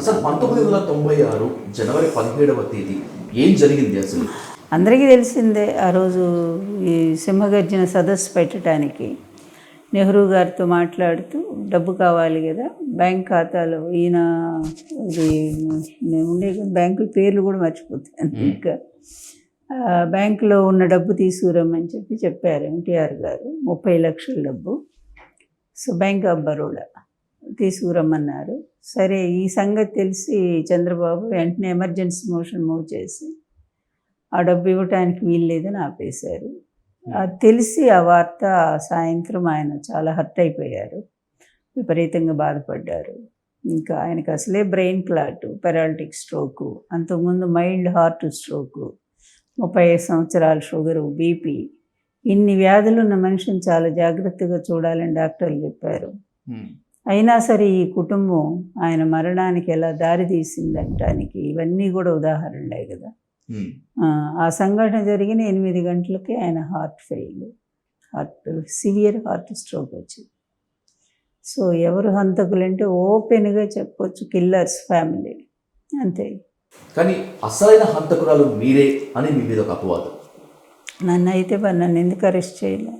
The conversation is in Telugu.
అసలు పంతొమ్మిది వందల తొంభై ఆరు జనవరి పదిహేడవ తేదీ ఏం జరిగింది అసలు? అందరికీ తెలిసిందే ఆ రోజు ఈ సింహగర్జన సదస్సు పెట్టడానికి. నెహ్రూ గారితో మాట్లాడుతూ డబ్బు కావాలి కదా బ్యాంక్ ఖాతాలో ఈయన ఇది ఉండే బ్యాంకుల పేర్లు కూడా మర్చిపోతాను ఇంకా బ్యాంకులో ఉన్న డబ్బు తీసుకురమ్మని చెప్పి చెప్పారు ఎన్టీఆర్ గారు ముప్పై లక్షల డబ్బు. So bank of Baroda. తీసుకురమ్మన్నారు. సరే ఈ సంగతి తెలిసి చంద్రబాబు వెంటనే ఎమర్జెన్సీ మోషన్ మూవ్ చేసి ఆ డబ్బు ఇవ్వటానికి వీలు లేదని ఆపేశారు. అది తెలిసి ఆ వార్త సాయంత్రం ఆయన చాలా హర్ట్ అయిపోయారు. విపరీతంగా బాధపడ్డారు. ఇంకా ఆయనకు అసలే బ్రెయిన్ క్లాట్ పెరాలిటిక్ స్ట్రోకు అంతకుముందు మైల్డ్ హార్ట్ స్ట్రోకు ముప్పై ఐదు సంవత్సరాల షుగరు బీపీ ఇన్ని వ్యాధులు ఉన్న మనిషిని చాలా జాగ్రత్తగా చూడాలని డాక్టర్లు చెప్పారు. అయినా సరే ఈ కుటుంబం ఆయన మరణానికి ఎలా దారి తీసిందంటానికి ఇవన్నీ కూడా ఉదాహరణలే కదా. ఆ, సంఘటన జరిగిన ఎనిమిది గంటలకి ఆయన heart fail heart severe heart stroke వచ్చింది. సో ఎవరు హంతకులంటే ఓపెన్గా చెప్పొచ్చు కిల్లర్స్ ఫ్యామిలీ. అంతే. కానీ అసలైన హంతకురాలు మీరే అని మీ మీద ఒక అపవాదం. నన్ను అయితే నన్ను ఎందుకు అరెస్ట్ చేయలే?